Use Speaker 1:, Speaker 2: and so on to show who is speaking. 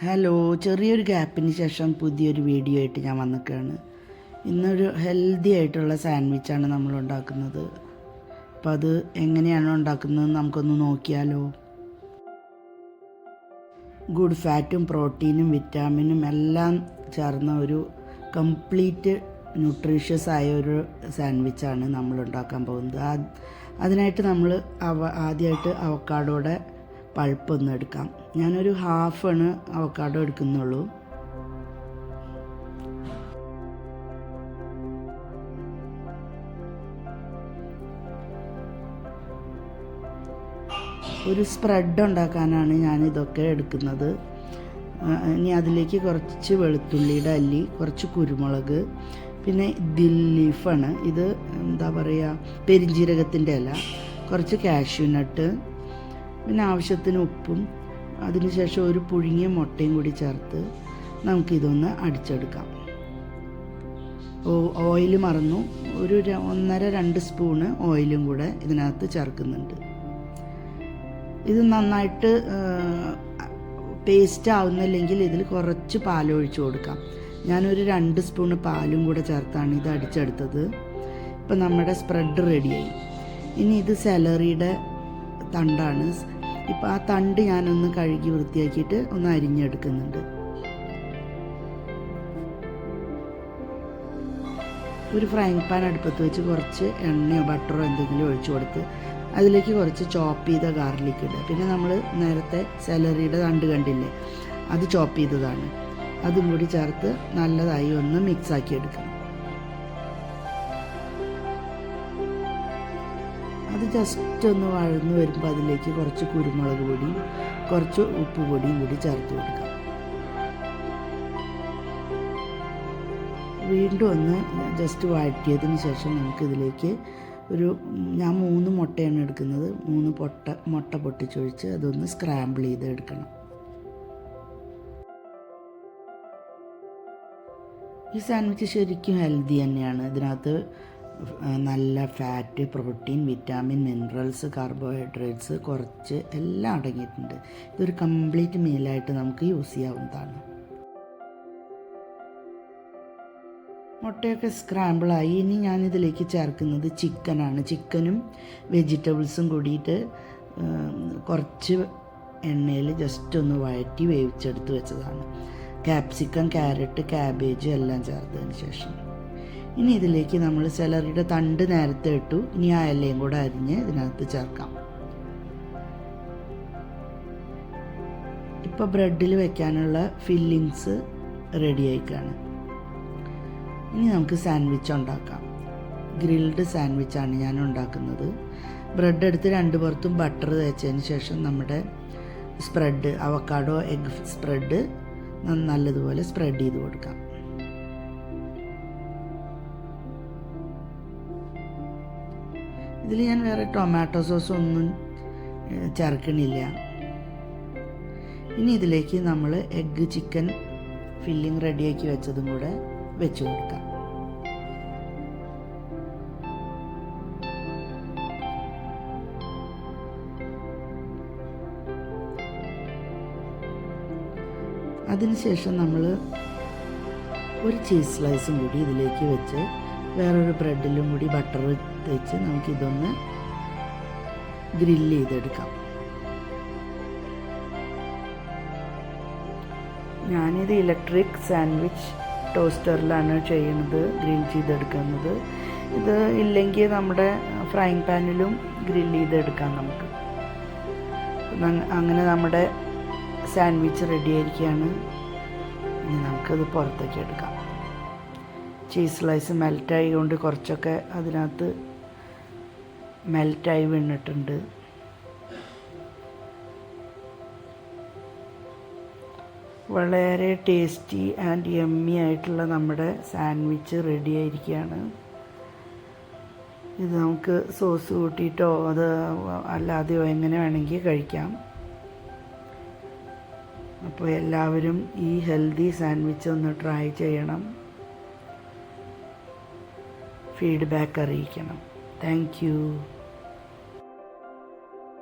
Speaker 1: Hello ചെറിയൊരു ഗ്യാപ്പിന് ശേഷം പുതിയൊരു വീഡിയോ ആയിട്ട് ഞാൻ വന്നിക്കുകയാണ് ഇന്നൊരു ഹെൽത്തി ആയിട്ടുള്ള സാൻഡ്വിച്ചാണ് നമ്മൾ ഉണ്ടാക്കുന്നത്. അപ്പോൾ അത് എങ്ങനെയാണ് ഉണ്ടാക്കുന്നത് നമുക്കൊന്ന് നോക്കിയാലോ? ഗുഡ് ഫാറ്റും പ്രോട്ടീനും വിറ്റാമിനും എല്ലാം ചേർന്ന ഒരു കംപ്ലീറ്റ് ന്യൂട്രീഷ്യസ് ആയ ഒരു സാൻഡ്വിച്ചാണ് നമ്മൾ ഉണ്ടാക്കാൻ പോകുന്നത്. അതിനായിട്ട് നമ്മൾ അവ ആദ്യമായിട്ട് അവക്കാടോടെ പൾപ്പ് ഒന്ന് എടുക്കാം. ഞാനൊരു ഹാഫാണ് അവക്കാഡോ എടുക്കുന്നുള്ളൂ. ഒരു സ്പ്രെഡ് ഉണ്ടാക്കാനാണ് ഞാൻ ഇതൊക്കെ എടുക്കുന്നത് ഇനി അതിലേക്ക് കുറച്ച് വെളുത്തുള്ളിയുടെ അല്ലി കുറച്ച് കുരുമുളക് പിന്നെ ദിൽ ഇത് എന്താ പറയുക പെരിഞ്ജീരകത്തിന്റെ ഇല കുറച്ച് കാഷ്യൂ നട്ട് പിന്നെ ആവശ്യത്തിന് ഉപ്പും അതിനുശേഷം ഒരു പുഴുങ്ങിയ മുട്ടയും കൂടി ചേർത്ത് നമുക്കിതൊന്ന് അടിച്ചെടുക്കാം. ഓ ഓയിൽ മറന്നു. ഒരു ഒന്നര രണ്ട് സ്പൂണ് ഓയിലും കൂടെ ഇതിനകത്ത് ചേർക്കുന്നുണ്ട്. ഇത് നന്നായിട്ട് പേസ്റ്റ് ആവുന്നില്ലെങ്കിൽ ഇതിൽ കുറച്ച് പാലൊഴിച്ച് കൊടുക്കാം. ഞാനൊരു രണ്ട് സ്പൂണ് പാലും കൂടെ ചേർത്താണ് ഇത് അടിച്ചെടുത്തത്. ഇപ്പം നമ്മുടെ സ്പ്രെഡ് റെഡിയായി ഇനി ഇത് സെലറിയുടെ തണ്ടാണ്. ഇപ്പം ആ തണ്ട് ഞാനൊന്ന് കഴുകി വൃത്തിയാക്കിയിട്ട് ഒന്ന് അരിഞ്ഞെടുക്കുന്നുണ്ട്. ഒരു ഫ്രൈങ് പാൻ അടുപ്പത്ത് വെച്ച് കുറച്ച് എണ്ണയോ ബട്ടറോ എന്തെങ്കിലും ഒഴിച്ചു കൊടുത്ത് അതിലേക്ക് കുറച്ച് ചോപ്പ് ചെയ്ത ഗാർലിക് ഇടുക. പിന്നെ നമ്മൾ നേരത്തെ സെലറിയുടെ തണ്ട് കണ്ടില്ലേ? അത് ചോപ്പ് ചെയ്തതാണ്. അതും കൂടി ചേർത്ത് നല്ലതായി ഒന്ന് മിക്സ് ആക്കി എടുക്കണം. അത് ജസ്റ്റ് ഒന്ന് വഴന്ന് വരുമ്പോൾ അതിലേക്ക് കുറച്ച് കുരുമുളക് പൊടി കുറച്ച് ഉപ്പ് പൊടിയും കൂടി ചേർത്ത് കൊടുക്കാം. വീണ്ടും ഒന്ന് ജസ്റ്റ് വഴറ്റിയതിന് ശേഷം നമുക്കിതിലേക്ക് ഒരു ഞാൻ മൂന്ന് മുട്ടയാണ് എടുക്കുന്നത്. മൂന്ന് പൊട്ട മുട്ട പൊട്ടിച്ചൊഴിച്ച് അതൊന്ന് സ്ക്രാമ്പിൾ ചെയ്ത് എടുക്കണം ഈ സാൻഡ്വിച്ച് ശരിക്കും ഹെൽത്തി തന്നെയാണ്. ഇതിനകത്ത് നല്ല fat protein vitamin minerals carbohydrates കുറച്ച് എല്ലാം അടങ്ങിയിട്ടുണ്ട്. ഇതൊരു കംപ്ലീറ്റ് മീലായിട്ട് നമുക്ക് യൂസ് ചെയ്യാവുന്നതാണ്. മുട്ടയൊക്കെ സ്ക്രാമ്പിളായി ഇനി ഞാനിതിലേക്ക് ചേർക്കുന്നത് ചിക്കനാണ് ചിക്കനും വെജിറ്റബിൾസും കൂടിയിട്ട് കുറച്ച് എണ്ണയിൽ ജസ്റ്റ് ഒന്ന് വഴറ്റി വേവിച്ചെടുത്ത് വെച്ചതാണ്. ക്യാപ്സിക്കം ക്യാരറ്റ് ക്യാബേജ് എല്ലാം ചേർത്തതിന് ശേഷം. ഇനി ഇതിലേക്ക് നമ്മൾ സെലറിയുടെ തണ്ട് നേരത്തെ ഇട്ടു. ഇനി ആ എല്ലയും കൂടെ അരിഞ്ഞ് ഇതിനകത്ത് ചേർക്കാം. ഇപ്പോൾ ബ്രെഡിൽ വെക്കാനുള്ള ഫില്ലിങ്സ് റെഡി ആയിക്കാണ്. ഇനി നമുക്ക് സാൻഡ്വിച്ച് ഉണ്ടാക്കാം. ഗ്രിൽഡ് സാൻഡ്വിച്ചാണ് ഞാൻ ഉണ്ടാക്കുന്നത്. ബ്രെഡ് എടുത്ത് രണ്ട് പുറത്തും ബട്ടർ തേച്ചതിന് ശേഷം നമ്മുടെ സ്പ്രെഡ് അവക്കാഡോ എഗ് സ്പ്രെഡ് നല്ലതുപോലെ സ്പ്രെഡ് ചെയ്ത് കൊടുക്കാം. ഇതിൽ ഞാൻ വേറെ ടൊമാറ്റോ സോസ് ഒന്നും ചേർക്കണില്ല. ഇനി ഇതിലേക്ക് നമ്മൾ എഗ്ഗ് ചിക്കൻ ഫില്ലിംഗ് റെഡിയാക്കി വെച്ചതും കൂടെ വെച്ച് കൊടുക്കാം. അതിനുശേഷം നമ്മൾ ഒരു ചീസ് സ്ലൈസും കൂടി ഇതിലേക്ക് വെച്ച് വേറൊരു ബ്രെഡിലും കൂടി ബട്ടർ തേച്ച് നമുക്കിതൊന്ന് ഗ്രില്ല് ചെയ്തെടുക്കാം. ഞാനിത് ഇലക്ട്രിക് സാൻഡ്വിച്ച് ടോസ്റ്ററിലാണ് ചെയ്യുന്നത് ഗ്രിൽ ചെയ്തെടുക്കുന്നത്. ഇത് ഇല്ലെങ്കിൽ നമ്മുടെ ഫ്രൈങ് പാനിലും ഗ്രിൽ ചെയ്തെടുക്കാം നമുക്ക്. അങ്ങനെ നമ്മുടെ സാൻഡ്വിച്ച് റെഡി ആയിരിക്കുകയാണ്. ഇനി നമുക്കത് പുറത്തേക്ക് എടുക്കാം. ചീസ് സ്ലൈസ് മെൽറ്റായി കൊണ്ട് കുറച്ചൊക്കെ അതിനകത്ത് മെൽറ്റായി വീണിട്ടുണ്ട് വളരെ ടേസ്റ്റി ആൻഡ് യമ്മി ആയിട്ടുള്ള നമ്മുടെ സാൻഡ്വിച്ച് റെഡി ആയിരിക്കുകയാണ്. ഇത് നമുക്ക് സോസ് കൂട്ടിയിട്ടോ അത് അല്ലാതെയോ എങ്ങനെ വേണമെങ്കിൽ കഴിക്കാം. അപ്പോൾ എല്ലാവരും ഈ ഹെൽത്തി സാൻഡ്വിച്ച് ഒന്ന് ട്രൈ ചെയ്യണം. ഫീഡ്ബാക്ക് അറിയിക്കണം. താങ്ക്